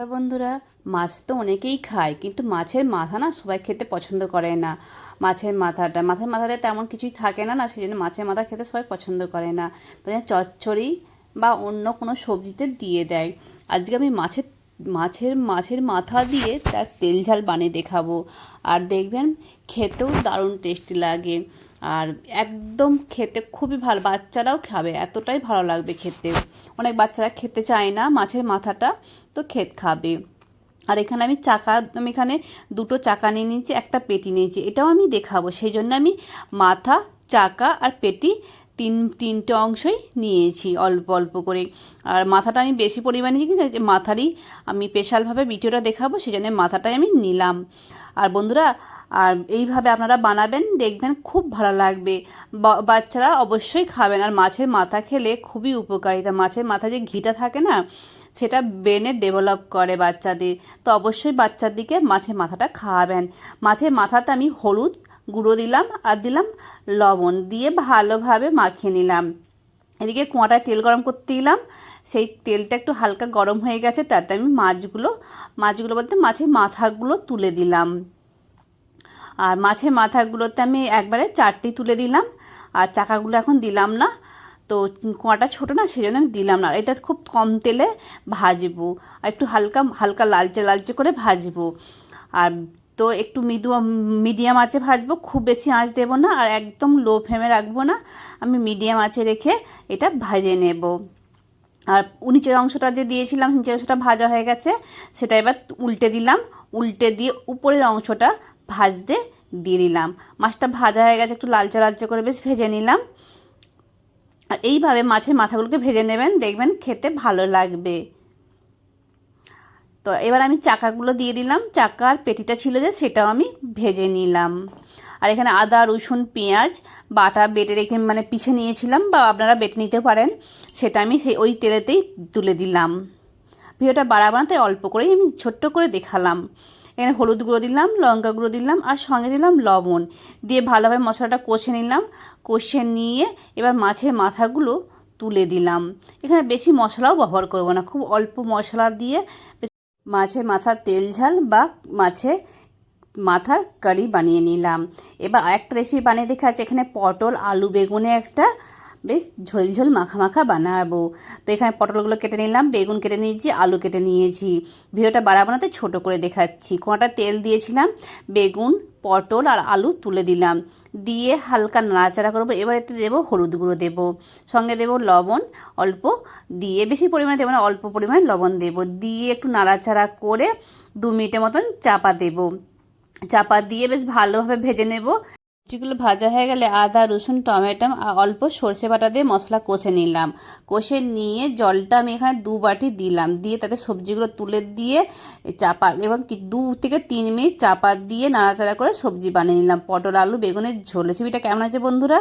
আর বন্ধুরা, মাছ তো অনেকেই খায়, কিন্তু মাছের মাথা না সবাই খেতে পছন্দ করে না। মাছের মাথাটা, মাছের মাথাতে তেমন কিছুই থাকে না না সেই জন্য মাছের মাথা খেতে সবাই পছন্দ করে না। তাই চচ্চড়ি বা অন্য কোনো সবজিতে দিয়ে দেয়। আজকে আমি মাছের মাছের মাছের মাথা দিয়ে তার তেল ঝাল বানিয়ে দেখাবো। আর দেখবেন, খেতেও দারুণ টেস্টি লাগে। আর একদম খেতে খুবই ভালো, বাচ্চারাও খাবে, এতটাই ভালো লাগবে খেতে। অনেক বাচ্চারা খেতে চায় না, মাছের মাথাটা তো খেত খাবে। আর এখানে আমি চাকা, আমি এখানে দুটো চাকা নিয়ে নিয়েছি, একটা পেটি নিয়েছি, এটাও আমি দেখাবো। সেই জন্য আমি মাথা, চাকা আর পেটি তিন, তিনটে অংশই নিয়েছি অল্প অল্প করে। আর মাথাটা আমি বেশি পরিমাণে নিয়েছি মাথারই আমি স্পেশালভাবে ভিডিওটা দেখাবো, সেই জন্য মাথাটাই আমি নিলাম। আর বন্ধুরা আর এইভাবে আপনারা বানাবেন, দেখবেন খুব ভালো লাগবে। বাচ্চারা অবশ্যই খাবেন। আর মাছের মাথা খেলে খুবই উপকারিতা। মাছের মাথা যে ঘিটা থাকে না, সেটা ব্রেনে ডেভেলপ করে বাচ্চাদের। তো অবশ্যই বাচ্চাদেরকে মাছের মাথাটা খাওয়াবেন। মাছের মাথাতে আমি হলুদ গুঁড়ো দিলাম আর দিলাম লবণ দিয়ে ভালোভাবে মাখিয়ে নিলাম। এদিকে কুয়াটায় তেল গরম করতে দিলাম সেই তেলটা একটু হালকা গরম হয়ে গেছে, তাতে আমি মাছগুলো মাছগুলো বলতে মাছের মাথাগুলো তুলে দিলাম। আর মাছের মাথাগুলোতে আমি একবারে চারটি তুলে দিলাম। আর চাকাগুলো এখন দিলাম না। তো কোয়াটা ছোটো না সেই জন্য আমি দিলাম না। এটা খুব কম তেলে ভাজবো। আর একটু হালকা হালকা লালচে লালচে করে ভাজবো। আর তো একটু মিদু মিডিয়াম আঁচে ভাজবো, খুব বেশি আঁচ দেবো না। আর একদম লো ফ্লেমে রাখব না। আমি মিডিয়াম আঁচে রেখে এটা ভাজে নেব। আর নিচের অংশটা যে দিয়েছিলাম, নিচের অংশটা ভাজা হয়ে গেছে, সেটা এবার উল্টে দিলাম। উল্টে দিয়ে উপরের অংশটা ভাজতে দিয়ে দিলাম মাছটা ভাজা হয়ে গেছে, একটু লালচে লালচে করে বেশ ভেজে নিলাম। আর এইভাবে মাছের মাথাগুলোকে ভেজে নেবেন, দেখবেন খেতে ভালো লাগবে। তো এবার আমি চাকাগুলো দিয়ে দিলাম। চাকার পেটিটা ছিল যে, সেটাও আমি ভেজে নিলাম। আর এখানে আদা, রসুন, পেঁয়াজ, বাটা বেটে রেখে মানে পিছে নিয়েছিলাম বা আপনারা বেটে নিতে পারেন। সেটা আমি সেই ওই তেলেতেই তুলে দিলাম। ভিডিওটা বাড়া বানাতে অল্প করেই আমি ছোট্ট করে দেখালাম। এখানে হলুদ গুঁড়ো দিলাম, লঙ্কা গুঁড়ো দিলাম, আর সঙ্গে দিলাম লবণ। দিয়ে ভালোভাবে মশলাটা কষে নিলাম। কষে নিয়ে এবার মাছের মাথাগুলো তুলে দিলাম। এখানে বেশি মশলাও ব্যবহার করব না, খুব অল্প মশলা দিয়ে মাছের মাথার তেল ঝাল বা মাছের মাথার কারি বানিয়ে নিলাম। এবার আরেকটা রেসিপি বানিয়ে দেখা যাচ্ছে এখানে পটল, আলু, বেগুনে একটা বেশ ঝোলঝোল ঝোল মাখা মাখা বানাবো। তো এখানে পটলগুলো কেটে নিলাম, বেগুন কেটে নিয়েছি, আলু কেটে নিয়েছি। ভিডিওটা বাড়া বানাতে ছোটো করে দেখাচ্ছি। কোয়াটা তেল দিয়েছিলাম, বেগুন, পটল আর আলু তুলে দিলাম। দিয়ে হালকা নাড়াচাড়া করব। এবার এতে দেবো হলুদ গুঁড়ো দেবো। সঙ্গে দেবো লবণ অল্প দিয়ে, বেশি পরিমাণে দেবো না, অল্প পরিমাণে লবণ দেবো। দিয়ে একটু নাড়াচাড়া করে দু মিনিটের মতন চাপা দেবো। চাপা দিয়ে বেশ ভালোভাবে ভেজে নেব। যেগুলো ভাজা হয়ে গেলে আদা, রসুন, টমেটো অল্প সর্ষে বাটা দিয়ে মশলা কষে নিলাম। কষে নিয়ে জলটা আমি এখানে দু বাটি দিলাম। দিয়ে তাতে সবজিগুলো তুলে দিয়ে চাপা এবং দু থেকে তিন মিনিট চাপা দিয়ে নাড়াচাড়া করে সবজি বানিয়ে নিলাম। পটল, আলু, বেগুনের ঝোল। রেসিপিটা কেমন আছে বন্ধুরা?